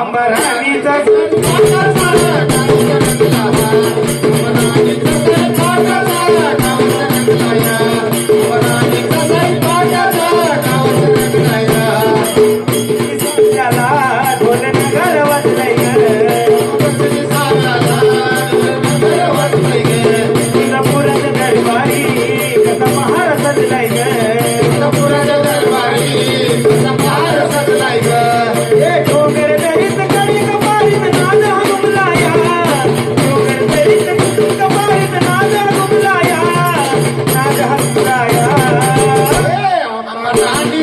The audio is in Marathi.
अंबराणीचा गाडी